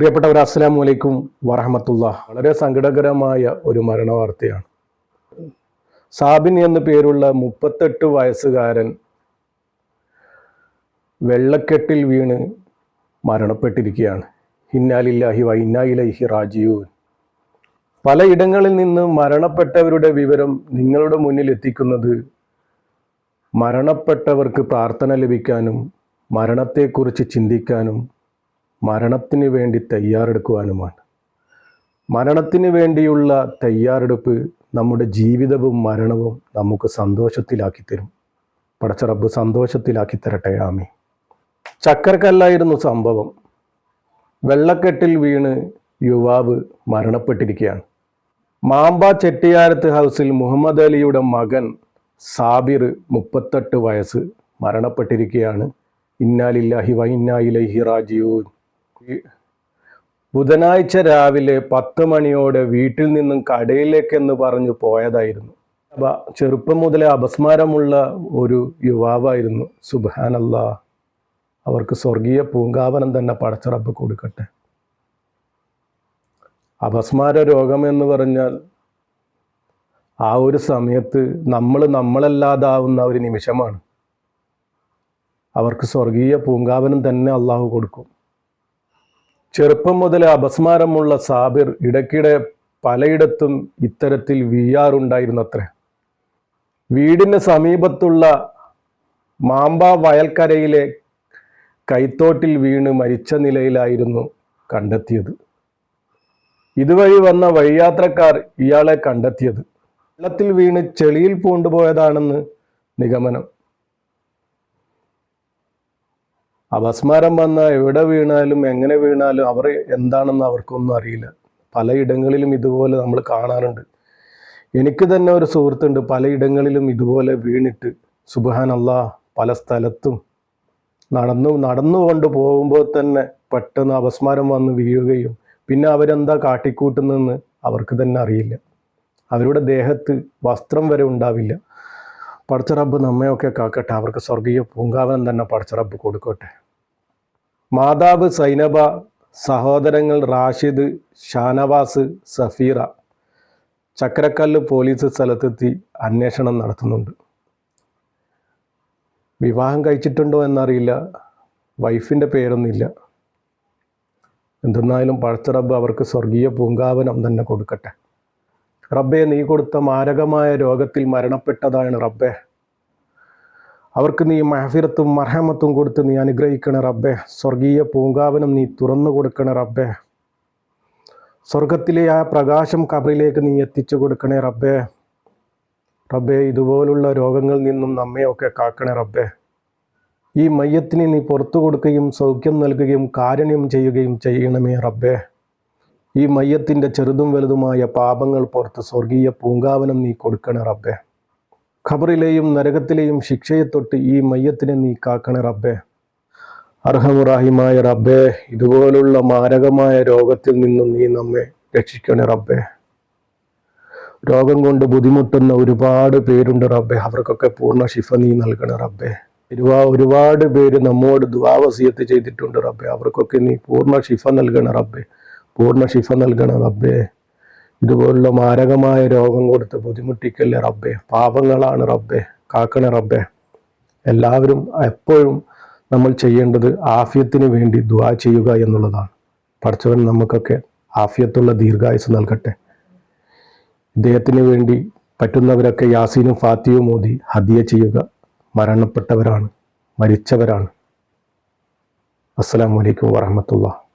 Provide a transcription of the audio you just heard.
പ്രിയപ്പെട്ടവർ അസ്സാം വലൈക്കും വറഹമത്തുള്ള വളരെ സങ്കടകരമായ ഒരു മരണ വാർത്തയാണ് സാബിൻ എന്നു പേരുള്ള മുപ്പത്തെട്ട് വയസ്സുകാരൻ വെള്ളക്കെട്ടിൽ വീണ് മരണപ്പെട്ടിരിക്കുകയാണ്. ഹിന്നാലില്ലാഹി വൈന്നായിലഹി റാജീവൻ പലയിടങ്ങളിൽ നിന്ന് മരണപ്പെട്ടവരുടെ വിവരം നിങ്ങളുടെ മുന്നിൽ എത്തിക്കുന്നത് മരണപ്പെട്ടവർക്ക് പ്രാർത്ഥന ലഭിക്കാനും മരണത്തെക്കുറിച്ച് ചിന്തിക്കാനും മരണത്തിന് വേണ്ടി തയ്യാറെടുക്കുവാനുമാണ്. മരണത്തിന് വേണ്ടിയുള്ള തയ്യാറെടുപ്പ് നമ്മുടെ ജീവിതവും മരണവും നമുക്ക് സന്തോഷത്തിലാക്കി തരും റബ്ബ് സന്തോഷത്തിലാക്കി തരട്ടെ ആമി ചക്കർക്കല്ലായിരുന്നു സംഭവം. വെള്ളക്കെട്ടിൽ വീണ് യുവാവ് മരണപ്പെട്ടിരിക്കുകയാണ്. മാമ്പ ചെട്ടിയാരത്ത് ഹൗസിൽ മുഹമ്മദ് അലിയുടെ മകൻ സാബിർ മുപ്പത്തെട്ട് വയസ്സ് മരണപ്പെട്ടിരിക്കുകയാണ്. ഇന്നാലില്ലാഹി വൈന്നായിലഹി റാജിയൂൻ ബുധനാഴ്ച രാവിലെ പത്ത് മണിയോടെ വീട്ടിൽ നിന്നും കടയിലേക്കെന്ന് പറഞ്ഞു പോയതായിരുന്നു. ചെറുപ്പം മുതലേ അപസ്മാരമുള്ള ഒരു യുവാവായിരുന്നു. സുബാനല്ല അവർക്ക് സ്വർഗീയ പൂങ്കാവനം തന്നെ പടച്ചറപ്പ് കൊടുക്കട്ടെ. അപസ്മാര രോഗം എന്ന് പറഞ്ഞാൽ ആ ഒരു സമയത്ത് നമ്മൾ നമ്മളല്ലാതാവുന്ന ഒരു നിമിഷമാണ്. അവർക്ക് സ്വർഗീയ പൂങ്കാവനം തന്നെ അള്ളാഹു കൊടുക്കും. ചെറുപ്പം മുതൽ അപസ്മാരമുള്ള സാബിർ ഇടയ്ക്കിടെ പലയിടത്തും ഇത്തരത്തിൽ വീയാറുണ്ടായിരുന്നത്രേ വീടിന് സമീപത്തുള്ള മാമ്പ വയൽക്കരയിലെ കൈത്തോട്ടിൽ വീണ് മരിച്ച നിലയിലായിരുന്നു കണ്ടെത്തിയത്. ഇതുവഴി വന്ന വഴിയാത്രക്കാർ ഇയാളെ കണ്ടെത്തിയത്. വെള്ളത്തിൽ വീണ് ചെളിയിൽ പൂണ്ടുപോയതാണെന്ന് നിഗമനം. അപസ്മാരം വന്ന എവിടെ വീണാലും എങ്ങനെ വീണാലും അവർ എന്താണെന്ന് അവർക്കൊന്നും അറിയില്ല. പലയിടങ്ങളിലും ഇതുപോലെ നമ്മൾ കാണാറുണ്ട്. എനിക്ക് തന്നെ ഒരു സുഹൃത്തുണ്ട് പലയിടങ്ങളിലും ഇതുപോലെ വീണിട്ട്. സുബഹാൻ അല്ലാ പല സ്ഥലത്തും നടന്നു നടന്നുകൊണ്ട് പോകുമ്പോൾ തന്നെ പെട്ടെന്ന് അപസ്മാരം വന്ന് വീഴുകയും പിന്നെ അവരെന്താ കാട്ടിക്കൂട്ടുന്നതെന്ന് അവർക്ക് തന്നെ അറിയില്ല. അവരുടെ ദേഹത്ത് വസ്ത്രം വരെ ഉണ്ടാവില്ല. പടച്ചറബ്ബ് നമ്മയൊക്കെ കാക്കട്ടെ അവർക്ക് സ്വർഗീയ പൂങ്കാവനം തന്നെ പടച്ചറബ്ബ് കൊടുക്കട്ടെ. മാതാവ് സൈനബ സഹോദരങ്ങൾ റാഷിദ് ഷാനവാസ് സഫീറ ചക്രക്കല്ല് പോലീസ് സ്ഥലത്തെത്തി അന്വേഷണം നടത്തുന്നുണ്ട്. വിവാഹം കഴിച്ചിട്ടുണ്ടോ എന്നറിയില്ല. വൈഫിന്റെ പേരൊന്നുമില്ല. എന്തെന്നായാലും പഴച്ചറബ്ബ് അവർക്ക് സ്വർഗീയ പൂങ്കാവനം തന്നെ കൊടുക്കട്ടെ. റബ്ബെ നീ കൊടുത്ത മാരകമായ രോഗത്തിൽ മരണപ്പെട്ടതാണ് റബ്ബെ. അവർക്ക് നീ മഹഫിറത്തും മർഹമത്തും കൊടുത്ത് നീ അനുഗ്രഹിക്കണേ റബ്ബെ. സ്വർഗീയ പൂങ്കാവനം നീ തുറന്നു കൊടുക്കണേ റബ്ബെ. സ്വർഗത്തിലെ ആ പ്രകാശം കബറിലേക്ക് നീ എത്തിച്ചു കൊടുക്കണേ റബ്ബെ. റബ്ബെ ഇതുപോലുള്ള രോഗങ്ങളിൽ നിന്നും നമ്മയൊക്കെ കാക്കണേ റബ്ബെ. ഈ മയ്യത്തിന് നീ പുറത്തു കൊടുക്കുകയും സൗഖ്യം നൽകുകയും കാരുണ്യം ചെയ്യുകയും ചെയ്യണമേ റബ്ബെ. ഈ മയ്യത്തിന്റെ ചെറുതും വലുതുമായ പാപങ്ങൾ പുറത്ത് സ്വർഗീയ പൂങ്കാവനം നീ കൊടുക്കണേ റബ്ബെ. ഖബറിലെയും നരകത്തിലെയും ശിക്ഷയെ തൊട്ട് ഈ മയ്യത്തിനെ നീ കാക്കണേ റബ്ബേ. അർഹമുറാഹിമായ റബ്ബേ ഇതുപോലുള്ള മാരകമായ രോഗത്തിൽ നിന്നും നീ നമ്മെ രക്ഷിക്കണേ റബ്ബേ. രോഗം കൊണ്ട് ബുദ്ധിമുട്ടുന്ന ഒരുപാട് പേരുണ്ട് റബ്ബെ. അവർക്കൊക്കെ പൂർണ ശിഫ നീ നൽകണേ റബ്ബെ. ഒരുപാ ഒരുപാട് പേര് നമ്മോട് ദ്വാവസീയത്ത് ചെയ്തിട്ടുണ്ട് റബ്ബെ. അവർക്കൊക്കെ നീ പൂർണ ശിഫ നൽകണേ റബ്ബെ. പൂർണ ശിഫ നൽകണേ റബ്ബെ. ഇതുപോലുള്ള മാരകമായ രോഗം കൊടുത്ത് ബുദ്ധിമുട്ടിക്കല്ലേ റബ്ബെ? പാപങ്ങളാണ് റബ്ബെ. കാക്കണ റബ്ബെ. എല്ലാവരും എപ്പോഴും നമ്മൾ ചെയ്യേണ്ടത് ആഫ്യത്തിന് വേണ്ടി ദുവാ ചെയ്യുക എന്നുള്ളതാണ്. പഠിച്ചവൻ നമുക്കൊക്കെ ആഫ്യത്തുള്ള ദീർഘായുസ് നൽകട്ടെ. ഇദ്ദേഹത്തിന് വേണ്ടി പറ്റുന്നവരൊക്കെ യാസീനും ഫാത്തിയും മോദി ഹദിയ ചെയ്യുക. മരണപ്പെട്ടവരാണ് മരിച്ചവരാണ്. അസ്സാം വലൈക്കും വറഹമത്തുള്ള